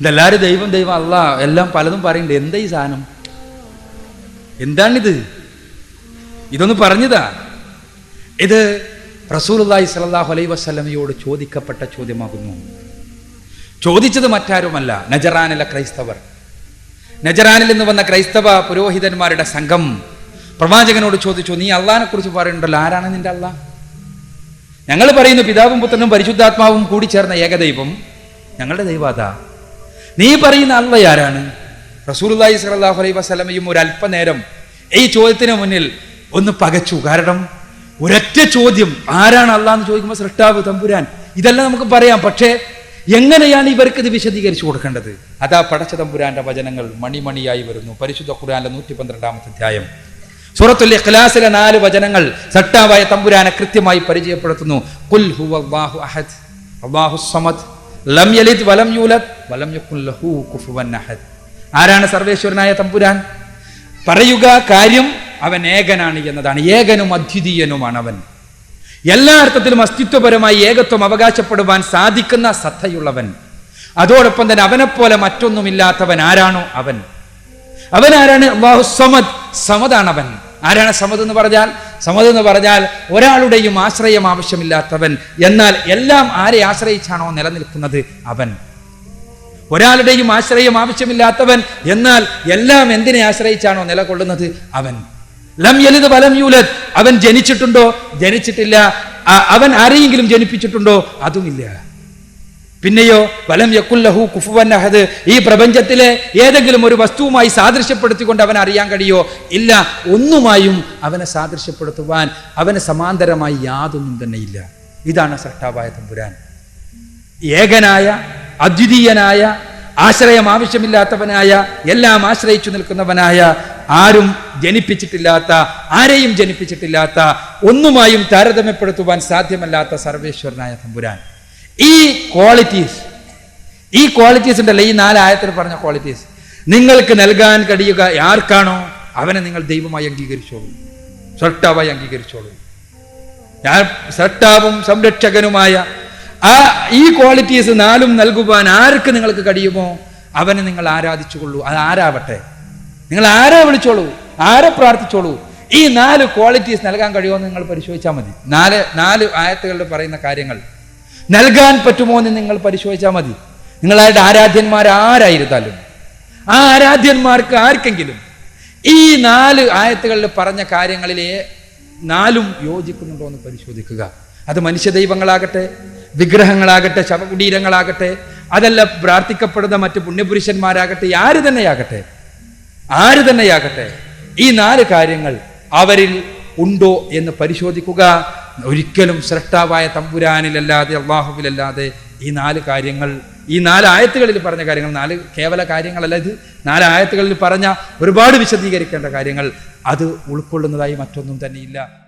ഇതെല്ലാവരും ദൈവം ദൈവം അല്ല എല്ലാം പലതും പറയുന്നുണ്ട്. എന്താ ഈ സാധനം? എന്താണിത്? ഇതൊന്ന് പറഞ്ഞതാ. ഇത് റസൂലുള്ളാഹി സലാഹു അലൈ വസ്ലമയോട് ചോദിക്കപ്പെട്ട ചോദ്യമാകുന്നു. ചോദിച്ചത് മറ്റാരുമല്ല നജറാനിലെ ക്രൈസ്തവർ. നജറാനിൽ നിന്ന് വന്ന ക്രൈസ്തവ പുരോഹിതന്മാരുടെ സംഘം പ്രവാചകനോട് ചോദിച്ചു നീ അള്ളഹാനെ കുറിച്ച് പറയുന്നുണ്ടല്ലോ ആരാണ് നിന്റെ അള്ളാഹ് ഞങ്ങൾ പറയുന്നു പിതാവും പുത്രനും പരിശുദ്ധാത്മാവും കൂടി ചേർന്ന ഏകദൈവം. ഞങ്ങളുടെ ദൈവാതാ നീ പറയുന്ന അള്ള ആരാണ്? റസൂലുള്ളാഹി സ്വല്ലല്ലാഹു അലൈഹി വസ്ലമയും അല്പനേരം ഈ ചോദ്യത്തിന് മുന്നിൽ ഒന്ന് പകച്ചു. കാരണം ഒരൊറ്റ ചോദ്യം ആരാണ് അള്ളാഹ് എന്ന് ചോദിക്കുമ്പോൾ സൃഷ്ടാവ് തമ്പുരാൻ ഇതെല്ലാം നമുക്ക് പറയാം. പക്ഷേ എങ്ങനെയാണ് ഇവർക്ക് ഇത് വിശദീകരിച്ചു കൊടുക്കേണ്ടത്? അതാ പടച്ച തമ്പുരാന്റെ വചനങ്ങൾ മണിമണിയായി വരുന്നു. പരിശുദ്ധ ഖുർആന്റെ നൂറ്റി പന്ത്രണ്ടാമത്തെ അധ്യായം. സൂറത്തുൽ ഇഖ്ലാസിലെ നാല് വചനങ്ങൾ സട്ടാവായ തമ്പുരാനെ കൃത്യമായി പരിചയപ്പെടുത്തുന്നു. കുൽ ഹുവല്ലാഹു അഹദ് അല്ലാഹു സമദ് ലം യലിത് വലം യൂലത് വലം യുക്കുൻ ലഹു കുഫുവൻ അഹദ് ആരാണ് സർവേശ്വരനായ തമ്പുരാൻ? പറയുക കാര്യം അവൻ ഏകനാണ് എന്നതാണ്. ഏകനും അദ്വിതീയനുമാണ് അവൻ. എല്ലാ അർത്ഥത്തിലും അസ്തിത്വപരമായി ഏകത്വം അവകാശപ്പെടുവാൻ സാധിക്കുന്ന സത്തയുള്ളവൻ. അതോടൊപ്പം തന്നെ അവനെപ്പോലെ മറ്റൊന്നുമില്ലാത്തവൻ ആരാണോ അവൻ. അവൻ ആരാണ് അള്ളാഹു സമദ്. സമദാണ് അവൻ ആരാണ് സമത് എന്ന് പറഞ്ഞാൽ? സമത് എന്ന് പറഞ്ഞാൽ ഒരാളുടെയും ആശ്രയം ആവശ്യമില്ലാത്തവൻ. എന്നാൽ എല്ലാം ആരെ ആശ്രയിച്ചാണോ നിലനിൽക്കുന്നത്? അവൻ. ഒരാളുടെയും ആശ്രയം ആവശ്യമില്ലാത്തവൻ. എന്നാൽ എല്ലാം എന്തിനെ ആശ്രയിച്ചാണോ നിലകൊള്ളുന്നത്? അവൻ. ലം യലിത് വലം യൂലത് അവൻ ജനിച്ചിട്ടുണ്ടോ? ജനിച്ചിട്ടില്ല. അവൻ ആരെയെങ്കിലും ജനിപ്പിച്ചിട്ടുണ്ടോ? അതുമില്ല. പിന്നെയോ വലം യക്കുല്ലഹു കുഫുവൻ അഹദ്. ഈ പ്രപഞ്ചത്തിലെ ഏതെങ്കിലും ഒരു വസ്തുവുമായി സാദൃശ്യപ്പെടുത്തിക്കൊണ്ട് അവൻ അറിയാൻ കഴിയോ? ഇല്ല. ഒന്നുമായും അവനെ സാദൃശ്യപ്പെടുത്തുവാൻ അവന് സമാന്തരമായി യാതൊന്നും തന്നെ ഇല്ല. ഇതാണ് സൃഷ്ടാവായ തമ്പുരാൻ. ഏകനായ അദ്വിതീയനായ ആശ്രയം ആവശ്യമില്ലാത്തവനായ എല്ലാം ആശ്രയിച്ചു നിൽക്കുന്നവനായ ആരും ജനിപ്പിച്ചിട്ടില്ലാത്ത ആരെയും ജനിപ്പിച്ചിട്ടില്ലാത്ത ഒന്നുമായും താരതമ്യപ്പെടുത്തുവാൻ സാധ്യമല്ലാത്ത സർവേശ്വരനായ തമ്പുരാൻ. ഈ ക്വാളിറ്റീസ് ഈ ക്വാളിറ്റീസ് ഉണ്ടല്ലോ ഈ നാലായത്തിൽ പറഞ്ഞ ക്വാളിറ്റീസ് നിങ്ങൾക്ക് നൽകാൻ കഴിയുക ആർക്കാണോ അവനെ നിങ്ങൾ ദൈവമായി അംഗീകരിച്ചോളൂ. സ്വട്ടാവായി അംഗീകരിച്ചോളൂ. ഞാൻ സട്ടാവും സംരക്ഷകനുമായ ആ ഈ ക്വാളിറ്റീസ് നാലും നൽകുവാൻ ആർക്ക് നിങ്ങൾക്ക് കഴിയുമോ അവനെ നിങ്ങൾ ആരാധിച്ചുകൊള്ളൂ. അത് ആരാവട്ടെ? നിങ്ങൾ ആരെ വിളിച്ചോളൂ? ആരെ പ്രാർത്ഥിച്ചോളൂ? ഈ നാല് ക്വാളിറ്റീസ് നൽകാൻ കഴിയുമോ എന്ന് നിങ്ങൾ പരിശോധിച്ചാൽ മതി. നാല് നാല് ആയത്തുകളിൽ പറയുന്ന കാര്യങ്ങൾ. നൽകാൻ പറ്റുമോ എന്ന് നിങ്ങൾ പരിശോധിച്ചാൽ മതി. നിങ്ങളായിട്ട് ആരാധ്യന്മാർ ആരായിരുന്നാലും. ആ ആരാധ്യന്മാർക്ക് ആർക്കെങ്കിലും ഈ നാല് ആയത്തുകളിൽ പറഞ്ഞ കാര്യങ്ങളിലെ നാലും യോജിക്കുന്നുണ്ടോ എന്ന് പരിശോധിക്കുക. അത് മനുഷ്യ ദൈവങ്ങളാകട്ടെ വിഗ്രഹങ്ങളാകട്ടെ ശവകുടീരങ്ങളാകട്ടെ അതല്ല പ്രാർത്ഥിക്കപ്പെടുന്ന മറ്റ് പുണ്യപുരുഷന്മാരാകട്ടെ ആര് തന്നെയാകട്ടെ ആര് തന്നെയാകട്ടെ ഈ നാല് കാര്യങ്ങൾ അവരിൽ ഉണ്ടോ എന്ന് പരിശോധിക്കുക. ഒരിക്കലും സൃഷ്ടാവായ തമ്പുരാനിലല്ലാതെ അള്ളാഹുവിലല്ലാതെ ഈ നാല് കാര്യങ്ങൾ ഈ നാല് ആയത്തുകളിൽ പറഞ്ഞ കാര്യങ്ങൾ നാല് കേവല കാര്യങ്ങളല്ല ഇത്. നാല് ആയത്തുകളിൽ പറഞ്ഞ ഒരുപാട് വിശദീകരിക്കേണ്ട കാര്യങ്ങൾ അത് ഉൾക്കൊള്ളുന്നതായി മറ്റൊന്നും തന്നെയില്ല.